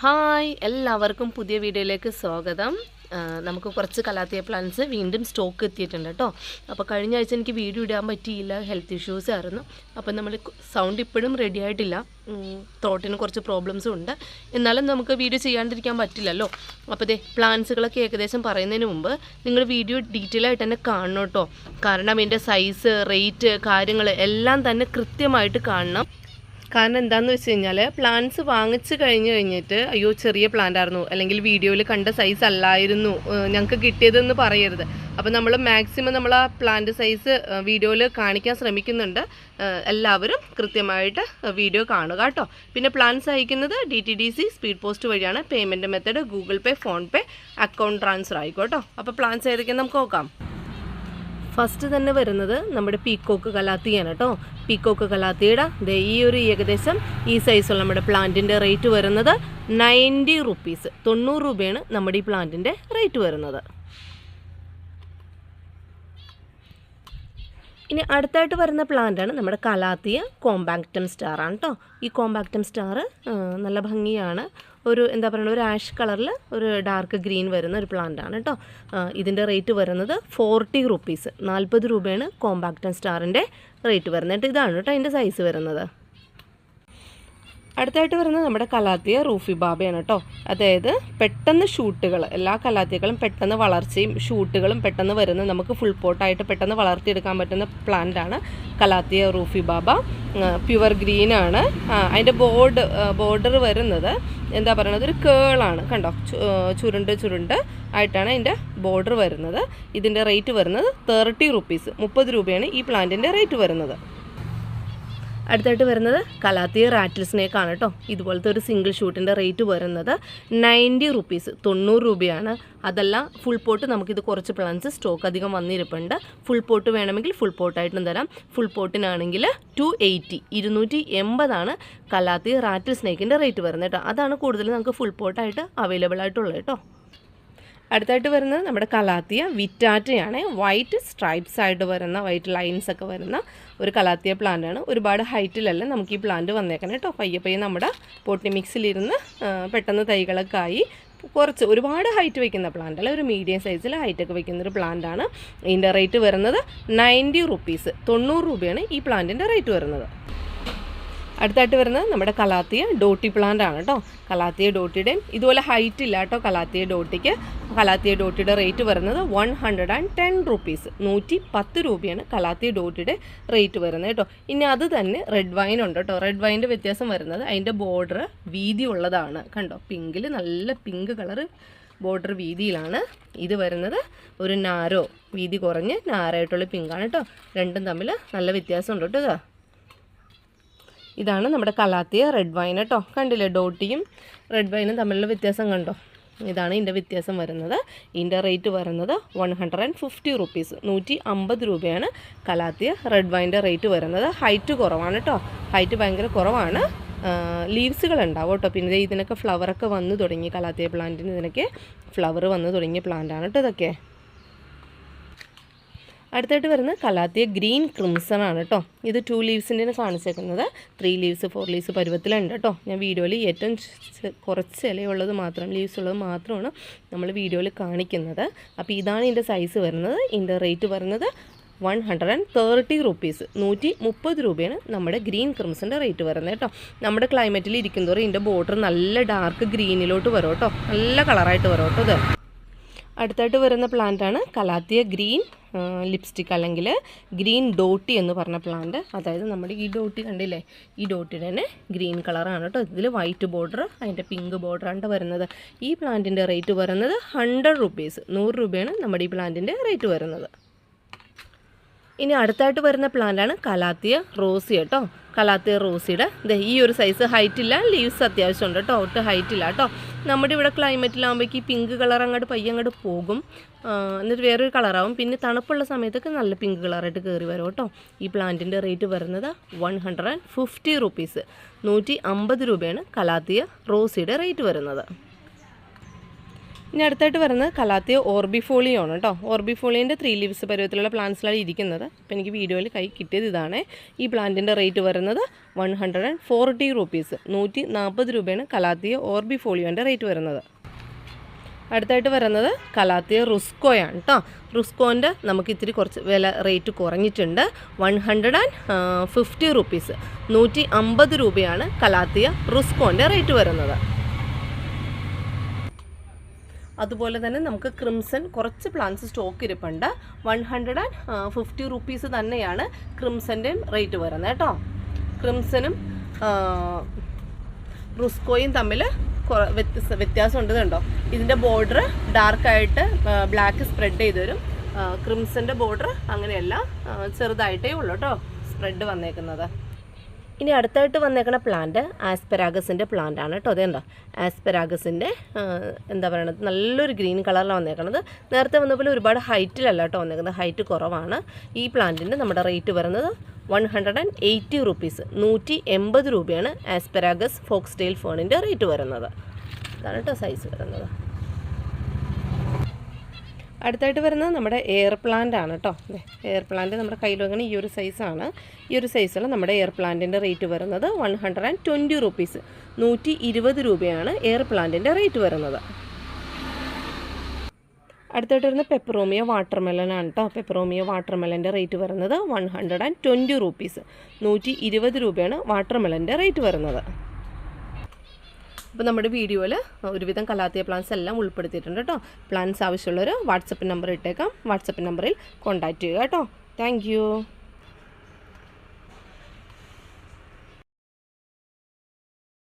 Hi എല്ലാവർക്കും പുതിയ വീഡിയോയിലേക്ക് സ്വാഗതം. നമുക്ക് കുറച്ച് കലാത്തിയ പ്ലാന്റ്സ് വീണ്ടും സ്റ്റോക്ക് എത്തിയിട്ടുണ്ട് കേട്ടോ അപ്പോൾ കഴിഞ്ഞ ആഴ്ച എനിക്ക് വീഡിയോ ഇടാൻ പറ്റിയില്ല ഹെൽത്ത് ഇഷ്യൂസ് ആയിരുന്നു. അപ്പം നമ്മൾ സൗണ്ട് ഇപ്പോഴും റെഡി ആയിട്ടില്ല. ത്രോട്ടിന് കുറച്ച് പ്രോബ്ലംസും ഉണ്ട്. എന്നാലും നമുക്ക് വീഡിയോ ചെയ്യാണ്ടിരിക്കാൻ പറ്റില്ലല്ലോ. അപ്പോൾ ദേ പ്ലാന്റ്സുകളൊക്കെ ഏകദേശം പറയുന്നതിന് മുമ്പ് നിങ്ങൾ വീഡിയോ ഡീറ്റെയിൽ ആയിട്ട് തന്നെ കാണണം കേട്ടോ കാരണം അതിന്റെ സൈസ് റേറ്റ് കാര്യങ്ങൾ എല്ലാം തന്നെ കൃത്യമായിട്ട് കാണണം. കാരണം എന്താണെന്ന് വെച്ച് കഴിഞ്ഞാൽ പ്ലാന്റ്സ് വാങ്ങിച്ച് കഴിഞ്ഞ് കഴിഞ്ഞിട്ട് അയ്യോ ചെറിയ പ്ലാന്റ് ആയിരുന്നു. അല്ലെങ്കിൽ വീഡിയോയിൽ കണ്ട സൈസ് അല്ലായിരുന്നു ഞങ്ങൾക്ക് കിട്ടിയതെന്ന് പറയരുത്. അപ്പോൾ നമ്മൾ മാക്സിമം നമ്മൾ ആ പ്ലാന്റ് സൈസ് വീഡിയോയിൽ കാണിക്കാൻ ശ്രമിക്കുന്നുണ്ട്. എല്ലാവരും കൃത്യമായിട്ട് വീഡിയോ കാണുക കേട്ടോ. പിന്നെ പ്ലാന്റ്സ് അയക്കുന്നത് D T D C speed post വഴിയാണ്. Payment method Google Pay PhonePe account transfer ആയിക്കോട്ടോ അപ്പോൾ പ്ലാൻസ് ഏതൊക്കെയാണ് നമുക്ക് നോക്കാം. ഫസ്റ്റ് തന്നെ വരുന്നത് നമ്മുടെ പീക്കോക്ക് കലാത്തിയാണ് കേട്ടോ പീക്കോക്ക് കലാത്തിയുടെ ഈ ഒരു ഏകദേശം ഈ സൈസുള്ള നമ്മുടെ പ്ലാന്റിന്റെ റേറ്റ് വരുന്നത് നയന്റി റുപ്പീസ് തൊണ്ണൂറ് രൂപയാണ് നമ്മുടെ ഈ പ്ലാന്റിന്റെ റേറ്റ് വരുന്നത്. ഇനി അടുത്തായിട്ട് വരുന്ന പ്ലാന്റാണ് നമ്മുടെ കലാത്തിയ കോമ്പാക്റ്റം സ്റ്റാർ ആണ് കേട്ടോ ഈ കോമ്പാക്റ്റം സ്റ്റാർ നല്ല ഭംഗിയാണ്. ഒരു എന്താ പറയുക ഒരു ആഷ് കളറിൽ ഒരു ഡാർക്ക് ഗ്രീൻ വരുന്ന ഒരു പ്ലാന്റ് ആണ് കേട്ടോ ഇതിന്റെ റേറ്റ് വരുന്നത് ഫോർട്ടി റുപ്പീസ് നാൽപ്പത് രൂപയാണ് കോമ്പാക്റ്റം സ്റ്റാറിന്റെ റേറ്റ് വരുന്നത്. ഇതാണ് കേട്ടോ അതിന്റെ സൈസ് വരുന്നത്. അടുത്തായിട്ട് വരുന്നത് നമ്മുടെ കലാത്തിയ റൂഫി ബാബയാണ് കേട്ടോ. അതായത് പെട്ടെന്ന് ഷൂട്ടുകൾ എല്ലാ കലാത്തിയകളും പെട്ടെന്ന് വളർച്ചയും ഷൂട്ടുകളും പെട്ടെന്ന് വരുന്ന നമുക്ക് ഫുൾ പോട്ടായിട്ട് പെട്ടെന്ന് വളർത്തിയെടുക്കാൻ പറ്റുന്ന പ്ലാന്റ് ആണ് calathea rufibarba. Pure green ആണ്. അതിന്റെ ബോർഡ് ബോർഡർ വരുന്നത് എന്താ പറയുന്നത് ഒരു കേളാണ് കണ്ടോ? ചുരുണ്ട് ചുരുണ്ട് ആയിട്ടാണ് അതിന്റെ ബോർഡർ വരുന്നത്. ഇതിന്റെ റേറ്റ് വരുന്നത് തേർട്ടി റുപ്പീസ് മുപ്പത് രൂപയാണ് ഈ പ്ലാന്റിന്റെ റേറ്റ് വരുന്നത്. അടുത്തായിട്ട് വരുന്നത് കലാത്തിയ റാറ്റിൽ ആണ് കേട്ടോ. ഇതുപോലത്തെ ഒരു സിംഗിൾ ഷൂട്ടിന്റെ റേറ്റ് വരുന്നത് നയന്റി റുപ്പീസ് തൊണ്ണൂറ് രൂപയാണ്. അതല്ല ഫുൾ പോട്ട് നമുക്കിത് കുറച്ച് പ്ലാൻസ് സ്റ്റോക്ക് അധികം വന്നിരിപ്പുണ്ട്. ഫുൾ പോട്ട് വേണമെങ്കിൽ ഫുൾ പോട്ടായിട്ടും തരാം. ഫുൾ പോട്ടിനാണെങ്കിൽ ടു എയ്റ്റി ഇരുന്നൂറ്റി എൺപതാണ് കലാത്തി റാറ്റിൽ സ്നേക്കിന്റെ റേറ്റ് വരുന്നത് കേട്ടോ. അതാണ് കൂടുതൽ നമുക്ക് ഫുൾ പോട്ടായിട്ട് അവൈലബിൾ ആയിട്ടുള്ളത് കേട്ടോ. അടുത്തായിട്ട് വരുന്നത് നമ്മുടെ കലാത്തിയ വിറ്റാറ്റയാണ്. വൈറ്റ് സ്ട്രൈപ്സ് ആയിട്ട് വരുന്ന വൈറ്റ് ലൈൻസ് ഒക്കെ വരുന്ന ഒരു കലാത്തിയ പ്ലാന്റ് ആണ്. ഒരുപാട് ഹൈറ്റിലല്ല നമുക്ക് ഈ പ്ലാന്റ് വന്നേക്കണം കേട്ടോ പയ്യെ പയ്യെ നമ്മുടെ പോട്ടി മിക്സിലിരുന്ന് പെട്ടെന്ന് തൈകളൊക്കെ ആയി കുറച്ച് ഒരുപാട് ഹൈറ്റ് വയ്ക്കുന്ന പ്ലാന്റ് അല്ല? ഒരു മീഡിയം സൈസിൽ ഹൈറ്റൊക്കെ വയ്ക്കുന്ന ഒരു പ്ലാന്റാണ് ഇതിന്റെ റേറ്റ് വരുന്നത് നയന്റി റുപ്പീസ് തൊണ്ണൂറ് രൂപയാണ് ഈ പ്ലാന്റിന്റെ റേറ്റ് വരുന്നത്. അടുത്തായിട്ട് വരുന്നത് നമ്മുടെ കലാത്തിയ ഡോട്ടി പ്ലാന്റ് ആണ് കേട്ടോ കലാത്തിയ ഡോട്ടിയുടെയും ഇതുപോലെ ഹൈറ്റ് ഇല്ല കേട്ടോ കലാത്തിയ ഡോട്ടിക്ക്. കലാത്തിയ ഡോട്ടിയുടെ റേറ്റ് വരുന്നത് one hundred and ten rupees നൂറ്റി പത്ത് രൂപയാണ് കലാത്തിയ ഡോട്ടിയുടെ റേറ്റ് വരുന്നത് കേട്ടോ ഇനി അത് തന്നെ റെഡ് വൈൻ ഉണ്ട് കേട്ടോ റെഡ് വൈന്റെ വ്യത്യാസം വരുന്നത് അതിന്റെ ബോർഡർ വീതി ഉള്ളതാണ്. കണ്ടോ? പിങ്കിൽ നല്ല പിങ്ക് കളറ് ബോർഡർ വീതിയിലാണ്. ഇത് വരുന്നത് ഒരു നാരോ. വീതി കുറഞ്ഞ് നാരായിട്ടുള്ള പിങ്കാണ് കേട്ടോ രണ്ടും തമ്മിൽ നല്ല വ്യത്യാസമുണ്ട് കേട്ടോ ഇതാണ് നമ്മുടെ കലാത്തിയ റെഡ് വൈൻ കേട്ടോ കണ്ടില്ലേ? ഡോട്ടിയും റെഡ് വൈനും തമ്മിലുള്ള വ്യത്യാസം കണ്ടോ? ഇതാണ് ഇതിന്റെ വ്യത്യാസം വരുന്നത്. ഇതിന്റെ റേറ്റ് വരുന്നത് one hundred and fifty rupees നൂറ്റി അമ്പത് രൂപയാണ് കലാത്തിയ റെഡ് വൈന്റെ റേറ്റ് വരുന്നത്. ഹൈറ്റ് കുറവാണ് കേട്ടോ ഹൈറ്റ് ഭയങ്കര കുറവാണ്. ലീവ്സുകൾ ഉണ്ടാവും കേട്ടോ പിന്നെ ഇതിനൊക്കെ ഫ്ലവറൊക്കെ വന്നു തുടങ്ങി കലാത്തിയ പ്ലാന്റിന് ഇതിനൊക്കെ ഫ്ലവർ വന്നു തുടങ്ങിയ പ്ലാന്റാണ് കേട്ടോ ഇതൊക്കെ. അടുത്തായിട്ട് വരുന്നത് കലാത്തിയ ഗ്രീൻ ക്രിംസൺ ആണ് കേട്ടോ. ഇത് ടു ലീവ്സിന്റെ കാണിച്ചേക്കുന്നത്. ത്രീ ലീവ്സ് ഫോർ ലീവ്സ് പരുവത്തിലുണ്ട് കേട്ടോ. ഞാൻ വീഡിയോയിൽ ഏറ്റവും കുറച്ച് ഇലയുള്ളത് മാത്രം ലീവ്സ് ഉള്ളത് മാത്രമാണ് നമ്മൾ വീഡിയോയിൽ കാണിക്കുന്നത്. അപ്പോൾ ഇതാണ് ഇതിന്റെ സൈസ് വരുന്നത്. ഇതിന്റെ റേറ്റ് വരുന്നത് one hundred and thirty rupees നൂറ്റി മുപ്പത് രൂപയാണ് നമ്മുടെ ഗ്രീൻ ക്രിംസിന്റെ റേറ്റ് വരുന്നത് കേട്ടോ. നമ്മുടെ ക്ലൈമറ്റിൽ ഇരിക്കുന്നതോറും ഇതിന്റെ ബോർഡർ നല്ല ഡാർക്ക് ഗ്രീനിലോട്ട് വരും കേട്ടോ. നല്ല കളറായിട്ട് വരും കേട്ടോ ഇത്. അടുത്തായിട്ട് വരുന്ന പ്ലാന്റ് ആണ് കലാത്തിയ ഗ്രീൻ ലിപ്സ്റ്റിക് അല്ലെങ്കിൽ ഗ്രീൻ ഡോട്ടി എന്ന് പറഞ്ഞ പ്ലാന്റ് അതായത് നമ്മുടെ ഈ ഡോട്ടി കണ്ടില്ലേ? ഈ ഡോട്ടിയുടെ തന്നെ ഗ്രീൻ കളറാണ് കേട്ടോ. ഇതിൽ വൈറ്റ് ബോർഡർ അതിന്റെ പിങ്ക് ബോർഡറാണ് വരുന്നത്. ഈ പ്ലാന്റിന്റെ റേറ്റ് വരുന്നത് ഹൺഡ്രഡ് റുപ്പീസ് നൂറ് രൂപയാണ് നമ്മുടെ ഈ പ്ലാന്റിന്റെ റേറ്റ് വരുന്നത്. ഇനി അടുത്തായിട്ട് വരുന്ന പ്ലാന്റാണ് കലാത്തിയ റോസി കേട്ടോ. കലാത്തിയ റോസിയുടെ ഈ ഒരു സൈസ് ഹൈറ്റ് ഇല്ല. ലീവ്സ് അത്യാവശ്യം ഉണ്ട് കേട്ടോ ഒട്ട് ഹൈറ്റ് ഇല്ല കേട്ടോ നമ്മുടെ ഇവിടെ ക്ലൈമറ്റിലാകുമ്പോഴേക്ക് ഈ പിങ്ക് കളർ അങ്ങോട്ട് പയ്യ അങ്ങോട്ട് പോകും. എന്നിട്ട് വേറൊരു കളറാവും പിന്നെ തണുപ്പുള്ള സമയത്തൊക്കെ നല്ല പിങ്ക് കളറായിട്ട് കയറി വരും കേട്ടോ. ഈ പ്ലാന്റിന്റെ റേറ്റ് വരുന്നത് one hundred and fifty rupees നൂറ്റി അമ്പത് രൂപയാണ് കലാത്തിയ റോസിയുടെ റേറ്റ് വരുന്നത്. ഇനി അടുത്തായിട്ട് വരുന്നത് കലാത്തിയ ഓർബിഫോളിയോ ആണ് കേട്ടോ. ഓർബിഫോളിയന്റെ ത്രീ ലീവ്സ് പരുവത്തിലുള്ള പ്ലാന്റ്സിലാണ് ഇരിക്കുന്നത്. അപ്പോൾ എനിക്ക് വീഡിയോയിൽ കൈ കിട്ടിയത് ഇതാണ്. ഈ പ്ലാന്റിന്റെ റേറ്റ് വരുന്നത് one hundred and forty rupees നൂറ്റി നാൽപ്പത് രൂപയാണ് കലാത്തിയ ഓർബിഫോളിയോന്റെ റേറ്റ് വരുന്നത്. അടുത്തായിട്ട് വരുന്നത് കലാത്തിയ റുസ്കോയാണ് കേട്ടോ. റുസ്കോന്റെ നമുക്ക് ഇത്തിരി കുറച്ച് വില റേറ്റ് കുറഞ്ഞിട്ടുണ്ട്. One hundred and fifty rupees നൂറ്റി അമ്പത് രൂപയാണ് കലാത്തിയ റുസ്കോന്റെ റേറ്റ് വരുന്നത്. അതുപോലെ തന്നെ നമുക്ക് ക്രിംസൺ കുറച്ച് പ്ലാന്റ്സ് സ്റ്റോക്ക് ഇരിപ്പുണ്ട്. One hundred and fifty rupees തന്നെയാണ് ക്രിംസന്റെയും റേറ്റ് വരുന്നത് കേട്ടോ. ക്രിംസനും റുസ്കോയും തമ്മിൽ വ്യത്യാസം ഉണ്ട് കണ്ടോ. ഇതിന്റെ ബോർഡർ ഡാർക്കായിട്ട് ബ്ലാക്ക് സ്പ്രെഡ് ചെയ്ത് വരും. ക്രിംസന്റെ ബോർഡർ അങ്ങനെയല്ല ചെറുതായിട്ടേ ഉള്ളൂ കേട്ടോ സ്പ്രെഡ് വന്നേക്കുന്നത്. ഇനി അടുത്തായിട്ട് വന്നേക്കുന്ന പ്ലാന്റ് ആസ്പെരാഗസിന്റെ പ്ലാന്റ് ആണ് കേട്ടോ. അതേണ്ടോ ആസ്പെരാഗസിന്റെ എന്താ പറയണത്? നല്ലൊരു ഗ്രീൻ കളറിലാണ് വന്നേക്കുന്നത് നേരത്തെ വന്ന പോലെ ഒരുപാട് ഹൈറ്റിലല്ല കേട്ടോ വന്നേക്കുന്നത്. ഹൈറ്റ് കുറവാണ്. ഈ പ്ലാന്റിന്റെ നമ്മുടെ റേറ്റ് വരുന്നത് one hundred and eighty rupees നൂറ്റി എൺപത് രൂപയാണ് ആസ്പെരാഗസ് ഫോക്സ്ടെയിൽ ഫോണിന്റെ റേറ്റ് വരുന്നത്. അതാണ് കേട്ടോ സൈസ് വരുന്നത്. അടുത്തായിട്ട് വരുന്നത് നമ്മുടെ എയർ പ്ലാന്റ് ആണ് കേട്ടോ എയർ പ്ലാന്റ് നമ്മുടെ കയ്യിൽ വെക്കുന്ന ഈ ഒരു സൈസാണ് ഈ ഒരു സൈസിൽ നമ്മുടെ എയർ പ്ലാന്റിന്റെ റേറ്റ് വരുന്നത് one hundred and twenty rupees നൂറ്റി ഇരുപത് രൂപയാണ് എയർ പ്ലാന്റിന്റെ റേറ്റ് വരുന്നത്. അടുത്തായിട്ട് വരുന്ന പെപ്പറോമിയ വാട്ടർ ആണ് കേട്ടോ പെപ്പറോമിയ വാട്ടർമെലന്റെ റേറ്റ് വരുന്നത് one hundred and twenty rupees നൂറ്റി ഇരുപത് രൂപയാണ് വാട്ടർ മെലന്റെ റേറ്റ് വരുന്നത്. അപ്പോൾ നമ്മുടെ വീഡിയോയിൽ ഒരുവിധം കലാത്തിയ പ്ലാൻസ് എല്ലാം ഉൾപ്പെടുത്തിയിട്ടുണ്ട് കേട്ടോ പ്ലാൻസ് ആവശ്യമുള്ളവർ വാട്സപ്പ് നമ്പർ ഇട്ടേക്കാം. വാട്സപ്പ് നമ്പറിൽ കോൺടാക്റ്റ് ചെയ്യുക കേട്ടോ താങ്ക്